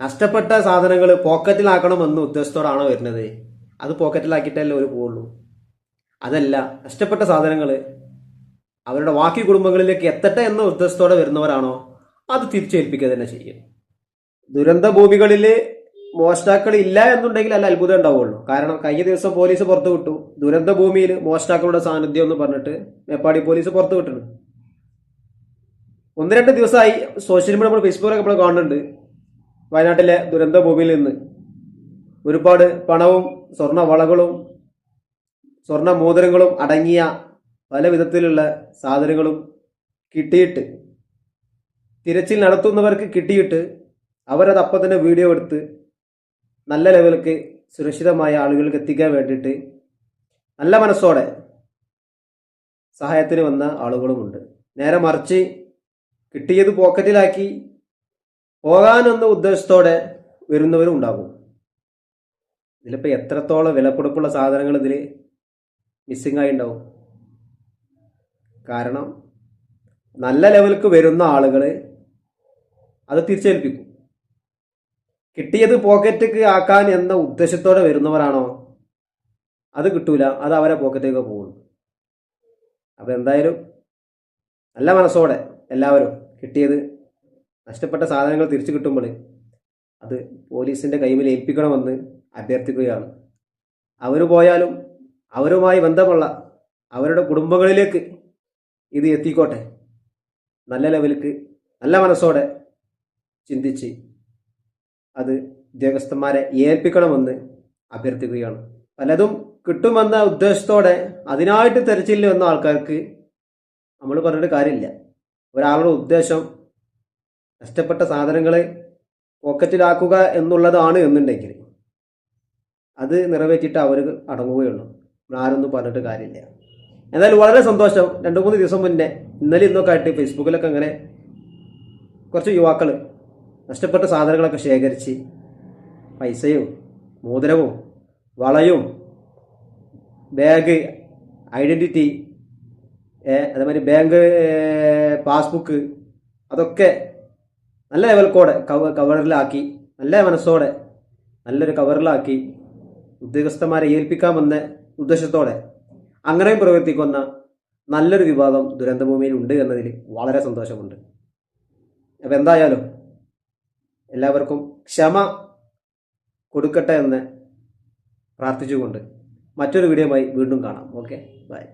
നഷ്ടപ്പെട്ട സാധനങ്ങൾ പോക്കറ്റിലാക്കണമെന്ന് ഉദ്ദേശത്തോടാണോ വരുന്നത്. അത് പോക്കറ്റിലാക്കിയിട്ടല്ലേ ഒരു പോവുള്ളൂ. അതല്ല നഷ്ടപ്പെട്ട സാധനങ്ങൾ അവരുടെ ബാക്കി കുടുംബങ്ങളിലേക്ക് എത്തട്ടെ എന്ന ഉദ്ദേശത്തോടെ വരുന്നവരാണോ അത് തിരിച്ചേൽപ്പിക്കുക തന്നെ ചെയ്യും. ദുരന്ത ഭൂമികളിൽ മോഷ്ടാക്കൾ ഇല്ല എന്നുണ്ടെങ്കിൽ അല്ല അത്ഭുതം ഉണ്ടാവുള്ളൂ. കാരണം കഴിഞ്ഞ ദിവസം പോലീസ് പുറത്തു വിട്ടു. ദുരന്ത ഭൂമിയിൽ മോഷ്ടാക്കളുടെ സാന്നിധ്യം എന്ന് പറഞ്ഞിട്ട് മേപ്പാടി പോലീസ് പുറത്തു വിട്ടിട്ടുണ്ട് ഒന്ന് രണ്ട് ദിവസമായി സോഷ്യൽ മീഡിയ നമ്മൾ ഫേസ്ബുക്കിലൊക്കെ നമ്മൾ കാണുന്നുണ്ട്. വയനാട്ടിലെ ദുരന്തഭൂമിയിൽ നിന്ന് ഒരുപാട് പണവും സ്വർണ വളകളും സ്വർണ മോതിരങ്ങളും അടങ്ങിയ പല വിധത്തിലുള്ള സാധനങ്ങളും കിട്ടിയിട്ട് തിരച്ചിൽ നടത്തുന്നവർക്ക് കിട്ടിയിട്ട് അവരത് അപ്പം തന്നെ വീഡിയോ എടുത്ത് നല്ല ലെവലിലേക്ക് സുരക്ഷിതമായ ആളുകൾക്ക് എത്തിക്കാൻ വേണ്ടിയിട്ട് നല്ല മനസ്സോടെ സഹായത്തിന് വന്ന ആളുകളുമുണ്ട്. നേരെ മറിച്ച് കിട്ടിയത് പോക്കറ്റിലാക്കി പോകാനെന്ന ഉദ്ദേശത്തോടെ വരുന്നവരും ഉണ്ടാകും. ഇതിലിപ്പോൾ എത്രത്തോളം വിലക്കൊടുപ്പുള്ള സാധനങ്ങൾ ഇതിൽ മിസ്സിംഗ് ആയി ഉണ്ടാവും? കാരണം നല്ല ലെവലിക്ക് വരുന്ന ആളുകൾ അത് തിരിച്ചേൽപ്പിക്കും. കിട്ടിയത് പോക്കറ്റിക്ക് ആക്കാൻ എന്ന ഉദ്ദേശത്തോടെ വരുന്നവരാണോ? അത് കിട്ടൂല. അത് അവരെ പോക്കറ്റേക്ക് പോകും. അപ്പോൾ എന്തായാലും നല്ല മനസ്സോടെ എല്ലാവരും കിട്ടിയത് നഷ്ടപ്പെട്ട സാധനങ്ങൾ തിരിച്ചു കിട്ടുമ്പോൾ അത് പോലീസിന്റെ കൈമിൽ ഏൽപ്പിക്കണമെന്ന് അഭ്യർത്ഥിക്കുകയാണ്. അവർ പോയാലും അവരുമായി ബന്ധമുള്ള അവരുടെ കുടുംബങ്ങളിലേക്ക് ഇത് എത്തിക്കോട്ടെ. നല്ല ലെവലിക്ക് നല്ല മനസ്സോടെ ചിന്തിച്ച് അത് ഉദ്യോഗസ്ഥന്മാരെ ഏൽപ്പിക്കണമെന്ന് അഭ്യർത്ഥിക്കുകയാണ്. പലതും കിട്ടുമെന്ന ഉദ്ദേശത്തോടെ അതിനായിട്ട് തെരച്ചില്ല വന്ന ആൾക്കാർക്ക് നമ്മൾ പറഞ്ഞിട്ട് കാര്യമില്ല. ഒരാളുടെ ഉദ്ദേശം നഷ്ടപ്പെട്ട സാധനങ്ങളെ പോക്കറ്റിലാക്കുക എന്നുള്ളതാണ് എന്നുണ്ടെങ്കിൽ അത് നിറവേറ്റിയിട്ട് അവർ അടങ്ങുകയുള്ളൂ. ആരൊന്നും പറഞ്ഞിട്ട് കാര്യമില്ല. എന്നാൽ വളരെ സന്തോഷം. രണ്ട് മൂന്ന് ദിവസം മുന്നേ ഇന്നലെ ഇന്നൊക്കെ ആയിട്ട് ഫേസ്ബുക്കിലൊക്കെ അങ്ങനെ കുറച്ച് യുവാക്കൾ നഷ്ടപ്പെട്ട സാധനങ്ങളൊക്കെ ശേഖരിച്ച് പൈസയും മോതിരവും വളയും ബാഗ് ഐഡന്റിറ്റി അതേമാതിരി ബാങ്ക് പാസ്ബുക്ക് അതൊക്കെ നല്ല ലെവൽക്കോടെ കവ കവറിലാക്കി നല്ല മനസ്സോടെ നല്ലൊരു കവറിലാക്കി ഉദ്യോഗസ്ഥന്മാരെ ഏൽപ്പിക്കാമെന്ന ഉദ്ദേശത്തോടെ അങ്ങനെ പ്രവർത്തിക്കുന്ന നല്ലൊരു വിഭാഗം ദുരന്തഭൂമിയിൽ ഉണ്ട് എന്നതിൽ വളരെ സന്തോഷമുണ്ട്. അപ്പം എന്തായാലും എല്ലാവർക്കും ക്ഷമ കൊടുക്കട്ടെ എന്ന് പ്രാർത്ഥിച്ചുകൊണ്ട് മറ്റൊരു വീഡിയോയുമായി വീണ്ടും കാണാം. Okay bye